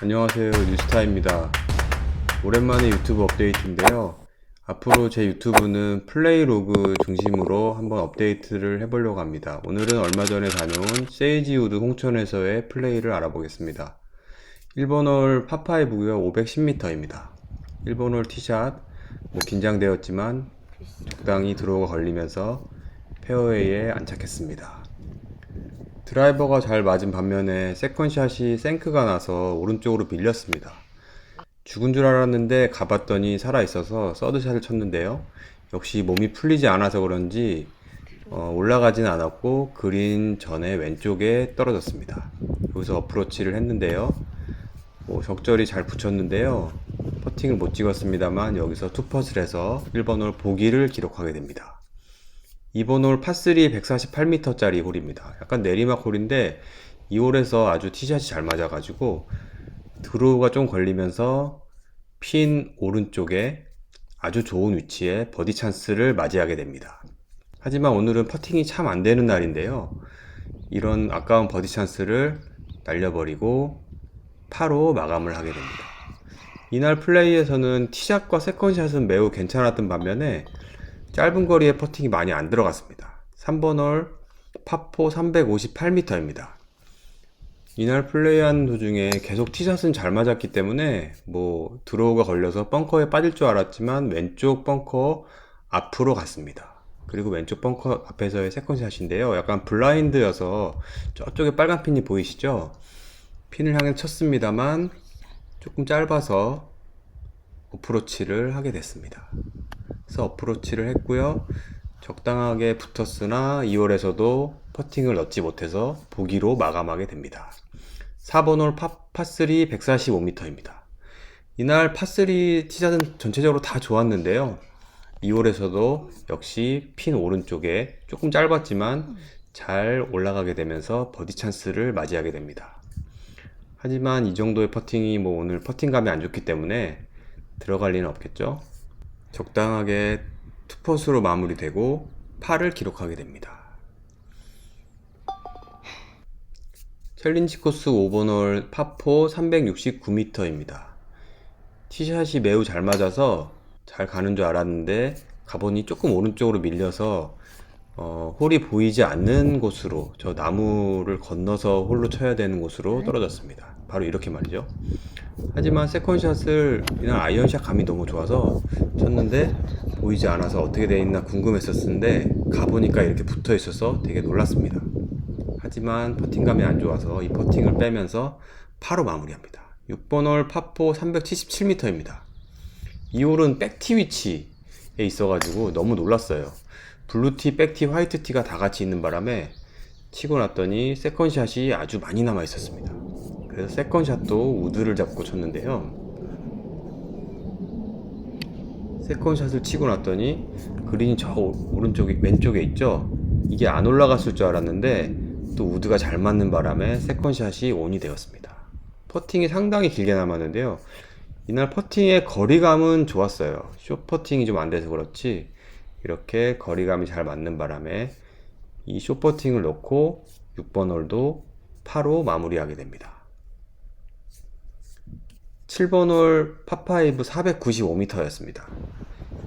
안녕하세요. 뉴스타입니다. 오랜만에 유튜브 업데이트인데요. 앞으로 제 유튜브는 플레이 로그 중심으로 한번 업데이트를 해보려고 합니다. 오늘은 얼마 전에 다녀온 세이지우드 홍천에서의 플레이를 알아보겠습니다. 1번 홀 파5고요. 510m입니다. 1번 홀 티샷 뭐 긴장되었지만 적당히 드로우가 걸리면서 페어웨이에 안착했습니다 드라이버가 잘 맞은 반면에 세컨샷이 생크가 나서 오른쪽으로 밀렸습니다. 죽은 줄 알았는데 가봤더니 살아있어서 서드샷을 쳤는데요. 역시 몸이 풀리지 않아서 그런지 어, 올라가진 않았고 그린 전에 왼쪽에 떨어졌습니다. 여기서 어프로치를 했는데요. 뭐 적절히 잘 붙였는데요. 퍼팅을 못 찍었습니다만 여기서 투퍼스를 해서 1번 홀 보기를 기록하게 됩니다. 2번 홀 파3 148m짜리 홀입니다. 약간 내리막 홀인데 이 홀에서 아주 티샷이 잘 맞아가지고 드로우가 좀 걸리면서 핀 오른쪽에 아주 좋은 위치에 버디 찬스를 맞이하게 됩니다. 하지만 오늘은 퍼팅이 참 안 되는 날인데요. 이런 아까운 버디 찬스를 날려버리고 파로 마감을 하게 됩니다. 이날 플레이에서는 티샷과 세컨샷은 매우 괜찮았던 반면에 짧은 거리에 퍼팅이 많이 안 들어갔습니다. 3번 홀 파포 358m입니다. 이날 플레이한 도중에 계속 티샷은 잘 맞았기 때문에 뭐 드로우가 걸려서 벙커에 빠질 줄 알았지만 왼쪽 벙커 앞으로 갔습니다. 그리고 왼쪽 벙커 앞에서의 세컨샷인데요. 약간 블라인드여서 저쪽에 빨간 핀이 보이시죠? 핀을 향해 쳤습니다만 조금 짧아서 어프로치를 하게 됐습니다. 그래서 어프로치를 했고요. 적당하게 붙었으나 2홀에서도 퍼팅을 넣지 못해서 보기로 마감하게 됩니다. 4번 홀 파, 파3 145m입니다. 이날 파3 티샷은 전체적으로 다 좋았는데요. 2홀에서도 역시 핀 오른쪽에 조금 짧았지만 잘 올라가게 되면서 버디 찬스를 맞이하게 됩니다. 하지만 이 정도의 퍼팅이 뭐 오늘 퍼팅감이 안 좋기 때문에 들어갈 리는 없겠죠. 적당하게 투퍼스로 마무리되고 파를 기록하게 됩니다. 챌린지 코스 5번 홀 파포 369m입니다. 티샷이 매우 잘 맞아서 잘 가는 줄 알았는데 가보니 조금 오른쪽으로 밀려서 어, 홀이 보이지 않는 곳으로 저 나무를 건너서 홀로 쳐야 되는 곳으로 떨어졌습니다. 바로 이렇게 말이죠. 하지만 세컨샷을 이날 아이언샷 감이 너무 좋아서 쳤는데 보이지 않아서 어떻게 돼 있나 궁금했었는데 가보니까 이렇게 붙어 있어서 되게 놀랐습니다. 하지만 퍼팅감이 안 좋아서 이 퍼팅을 빼면서 파로 마무리합니다. 6번 홀 파포 377m입니다. 이 홀은 백티 위치에 있어가지고 너무 놀랐어요. 블루티, 백티, 화이트티가 다 같이 있는 바람에 치고 났더니 세컨샷이 아주 많이 남아 있었습니다. 그래서 세컨샷도 우드를 잡고 쳤는데요. 세컨샷을 치고 났더니 그린이 저 오른쪽에 왼쪽에 있죠. 이게 안 올라갔을 줄 알았는데 또 우드가 잘 맞는 바람에 세컨샷이 온이 되었습니다. 퍼팅이 상당히 길게 남았는데요. 이날 퍼팅의 거리감은 좋았어요. 숏 퍼팅이 좀 안 돼서 그렇지 이렇게 거리감이 잘 맞는 바람에 이숏 퍼팅을 넣고 6번 홀도 파로 마무리하게 됩니다. 7번 홀 파5 495m였습니다.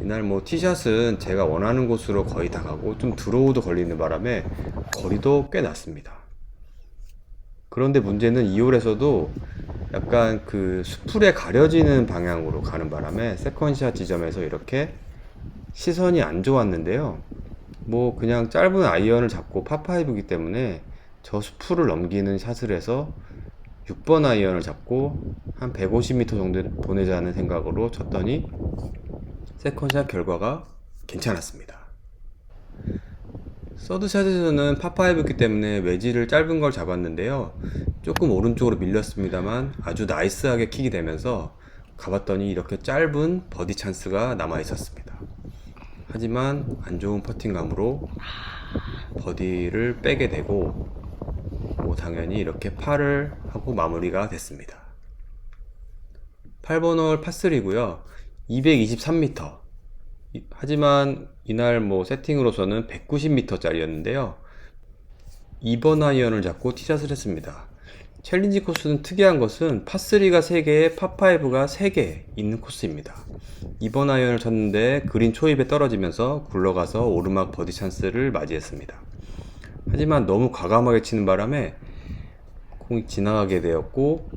이날 뭐 티샷은 제가 원하는 곳으로 거의 다 가고 좀 드로우도 걸리는 바람에 거리도 꽤 났습니다. 그런데 문제는 2홀에서도 약간 그 수풀에 가려지는 방향으로 가는 바람에 세컨샷 지점에서 이렇게 시선이 안 좋았는데요. 뭐 그냥 짧은 아이언을 잡고 파5이기 때문에 저 수풀을 넘기는 샷을 해서 6번 아이언을 잡고 한 150m 정도 보내자는 생각으로 쳤더니 세컨샷 결과가 괜찮았습니다. 서드샷에서는 파5였기 때문에 외지를 짧은 걸 잡았는데요. 조금 오른쪽으로 밀렸습니다만 아주 나이스하게 킥이 되면서 가봤더니 이렇게 짧은 버디 찬스가 남아 있었습니다. 하지만 안 좋은 퍼팅감으로 버디를 빼게 되고 뭐 당연히 이렇게 팔을 하고 마무리가 됐습니다. 8번 홀 파3고요. 223m. 하지만 이날 뭐 세팅으로서는 190m짜리였는데요. 2번 아이언을 잡고 티샷을 했습니다. 챌린지 코스는 특이한 것은 파3가 3개, 파5가 3개 있는 코스입니다. 이번 아이언을 쳤는데 그린 초입에 떨어지면서 굴러가서 오르막 버디 찬스를 맞이했습니다. 하지만 너무 과감하게 치는 바람에 공이 지나가게 되었고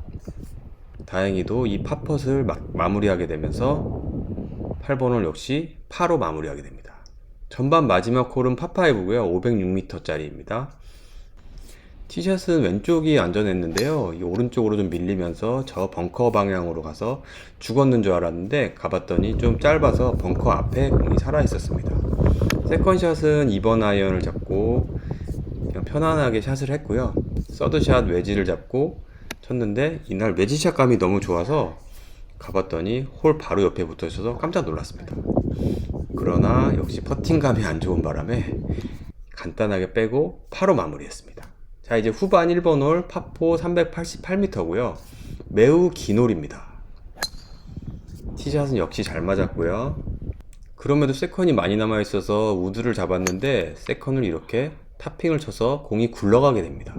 다행히도 이 팝펫을 마, 마무리하게 되면서 8번홀 역시 파로 마무리하게 됩니다. 전반 마지막 홀은 파5고요. 506m짜리입니다. 티샷은 왼쪽이 안전했는데요. 이 오른쪽으로 좀 밀리면서 저 벙커 방향으로 가서 죽었는 줄 알았는데 가봤더니 좀 짧아서 벙커 앞에 공이 살아 있었습니다. 세컨샷은 2번 아이언을 잡고 그냥 편안하게 샷을 했고요. 서드샷 외지를 잡고 쳤는데 이날 외지샷 감이 너무 좋아서 가봤더니 홀 바로 옆에 붙어 있어서 깜짝 놀랐습니다. 그러나 역시 퍼팅감이 안 좋은 바람에 간단하게 빼고 파로 마무리했습니다. 자 이제 후반 1번 홀 파포 388m고요. 매우 긴 홀입니다. 티샷은 역시 잘 맞았고요. 그럼에도 세컨이 많이 남아 있어서 우드를 잡았는데 세컨을 이렇게 탑핑을 쳐서 공이 굴러가게 됩니다.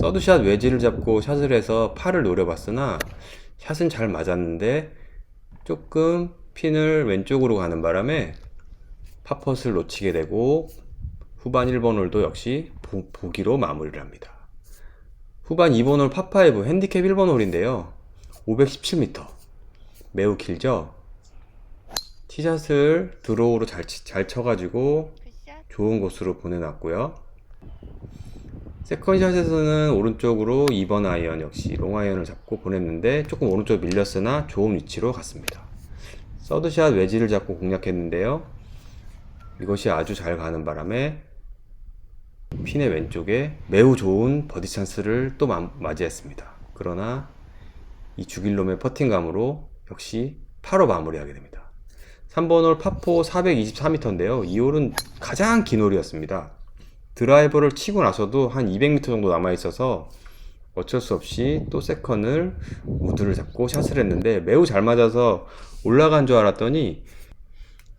서드샷 외지를 잡고 샷을 해서 팔을 노려봤으나 샷은 잘 맞았는데 조금 핀을 왼쪽으로 가는 바람에 팝펫을 놓치게 되고 후반 1번 홀도 역시 보, 보기로 마무리를 합니다. 후반 2번 홀 파5 핸디캡 1번 홀인데요. 517m. 매우 길죠? 티샷을 드로우로 잘, 치- 잘 쳐가지고 좋은 곳으로 보내놨고요. 세컨샷에서는 오른쪽으로 2번 아이언 역시 롱아이언을 잡고 보냈는데 조금 오른쪽 밀렸으나 좋은 위치로 갔습니다. 서드샷 외지를 잡고 공략했는데요. 이것이 아주 잘 가는 바람에 핀의 왼쪽에 매우 좋은 버디 찬스를 또 마- 맞이했습니다. 그러나 이 죽일 놈의 퍼팅감으로 역시 파로 마무리하게 됩니다. 3번 홀 파포 424m인데요. 이 홀은 가장 긴 홀이었습니다. 드라이버를 치고 나서도 한 200m 정도 남아 있어서 어쩔 수 없이 또 세컨을 우드를 잡고 샷을 했는데 매우 잘 맞아서 올라간 줄 알았더니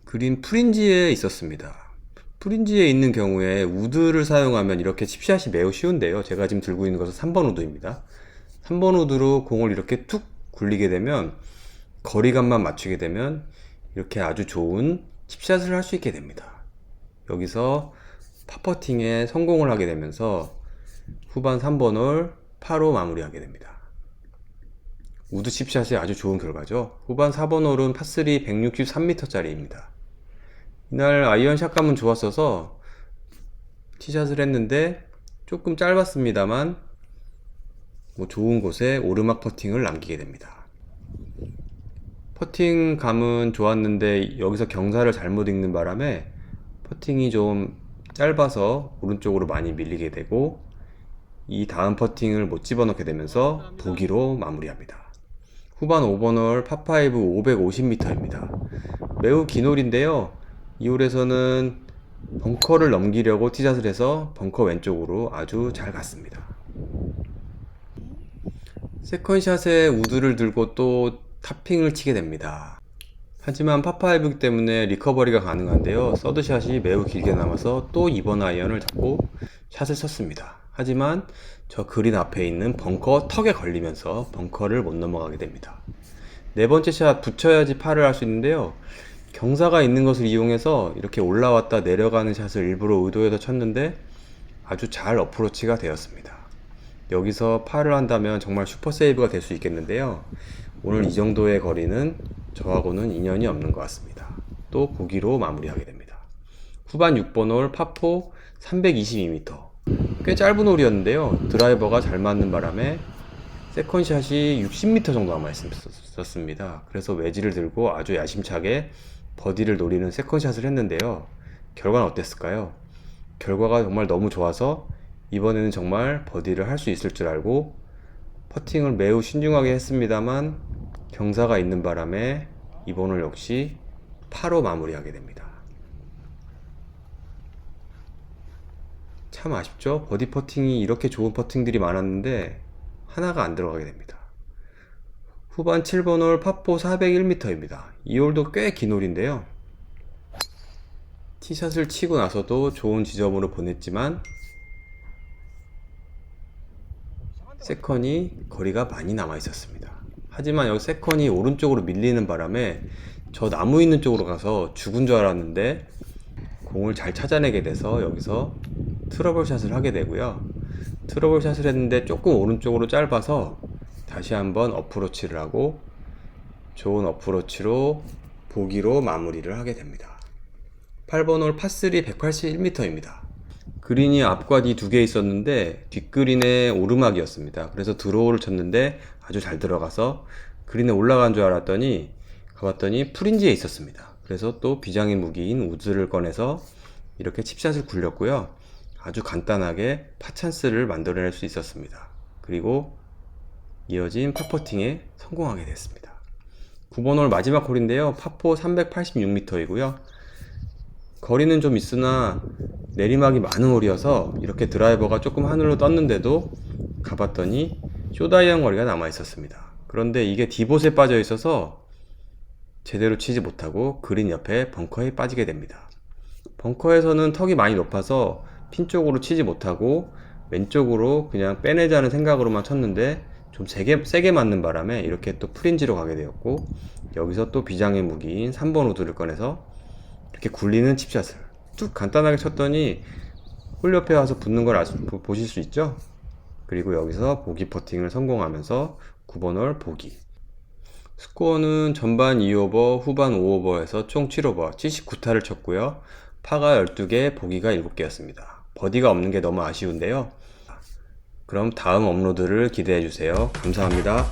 그린 프린지에 있었습니다. 프린지에 있는 경우에 우드를 사용하면 이렇게 칩샷이 매우 쉬운데요. 제가 지금 들고 있는 것은 3번 우드입니다. 3번 우드로 공을 이렇게 툭 굴리게 되면 거리감만 맞추게 되면 이렇게 아주 좋은 칩샷을 할 수 있게 됩니다. 여기서 파퍼팅에 성공을 하게 되면서 후반 3번 홀 파로 마무리하게 됩니다. 우드 칩샷이 아주 좋은 결과죠. 후반 4번 홀은 파3 163m짜리입니다. 이날 아이언 샷감은 좋았어서 티샷을 했는데 조금 짧았습니다만 뭐 좋은 곳에 오르막 퍼팅을 남기게 됩니다. 퍼팅 감은 좋았는데 여기서 경사를 잘못 읽는 바람에 퍼팅이 좀 짧아서 오른쪽으로 많이 밀리게 되고 이 다음 퍼팅을 못 집어넣게 되면서 보기로 마무리합니다. 후반 5번 홀 파5 550m입니다. 매우 긴 홀인데요. 이 홀에서는 벙커를 넘기려고 티샷을 해서 벙커 왼쪽으로 아주 잘 갔습니다. 세컨샷에 우드를 들고 또 탑핑을 치게 됩니다. 하지만 파5이기 때문에 리커버리가 가능한데요. 서드샷이 매우 길게 남아서 또 2번 아이언을 잡고 샷을 쳤습니다. 하지만 저 그린 앞에 있는 벙커 턱에 걸리면서 벙커를 못 넘어가게 됩니다. 네 번째 샷 붙여야지 파를 할 수 있는데요. 경사가 있는 것을 이용해서 이렇게 올라왔다 내려가는 샷을 일부러 의도해서 쳤는데 아주 잘 어프로치가 되었습니다. 여기서 파를 한다면 정말 슈퍼 세이브가 될 수 있겠는데요. 오늘 이 정도의 거리는 저하고는 인연이 없는 것 같습니다. 또 보기로 마무리하게 됩니다. 후반 6번 홀 파포 322m. 꽤 짧은 홀이었는데요. 드라이버가 잘 맞는 바람에 세컨샷이 60m 정도 남아 있었습니다. 그래서 외지를 들고 아주 야심차게 버디를 노리는 세컨샷을 했는데요. 결과는 어땠을까요? 결과가 정말 너무 좋아서 이번에는 정말 버디를 할 수 있을 줄 알고 퍼팅을 매우 신중하게 했습니다만 경사가 있는 바람에 이번을 역시 파로 마무리하게 됩니다. 참 아쉽죠? 버디 퍼팅이 이렇게 좋은 퍼팅들이 많았는데 하나가 안 들어가게 됩니다. 후반 7번 홀 파포 401m입니다. 이 홀도 꽤 긴 홀인데요. 티샷을 치고 나서도 좋은 지점으로 보냈지만 세컨이 거리가 많이 남아 있었습니다. 하지만 여기 세컨이 오른쪽으로 밀리는 바람에 저 나무 있는 쪽으로 가서 죽은 줄 알았는데 공을 잘 찾아내게 돼서 여기서 트러블 샷을 하게 되고요. 트러블 샷을 했는데 조금 오른쪽으로 짧아서 다시 한번 어프로치를 하고 좋은 어프로치로 보기로 마무리를 하게 됩니다. 8번 홀 파3 181m입니다. 그린이 앞과 뒤 두 개 있었는데 뒷그린에 오르막이었습니다. 그래서 드로우를 쳤는데 아주 잘 들어가서 그린에 올라간 줄 알았더니 가봤더니 프린지에 있었습니다. 그래서 또 비장의 무기인 우드를 꺼내서 이렇게 칩샷을 굴렸고요. 아주 간단하게 파찬스를 만들어낼 수 있었습니다. 그리고 이어진 파퍼팅에 성공하게 됐습니다. 9번 홀 마지막 홀인데요. 파포 386m이고요. 거리는 좀 있으나 내리막이 많은 홀이어서 이렇게 드라이버가 조금 하늘로 떴는데도 가봤더니 쇼다이언 거리가 남아 있었습니다. 그런데 이게 디봇에 빠져 있어서 제대로 치지 못하고 그린 옆에 벙커에 빠지게 됩니다. 벙커에서는 턱이 많이 높아서 핀 쪽으로 치지 못하고 왼쪽으로 그냥 빼내자는 생각으로만 쳤는데 좀 세게, 세게 맞는 바람에 이렇게 또 프린지로 가게 되었고 여기서 또 비장의 무기인 3번 우드를 꺼내서 이렇게 굴리는 칩샷을 뚝 간단하게 쳤더니 홀 옆에 와서 붙는 걸 보- 보실 수 있죠? 그리고 여기서 보기 퍼팅을 성공하면서 9번 홀 보기 스코어는 전반 2오버, 후반 5오버에서 총 7오버, 79타를 쳤고요. 파가 12개, 보기가 7개였습니다. 버디가 없는 게 너무 아쉬운데요. 그럼 다음 업로드를 기대해 주세요. 감사합니다.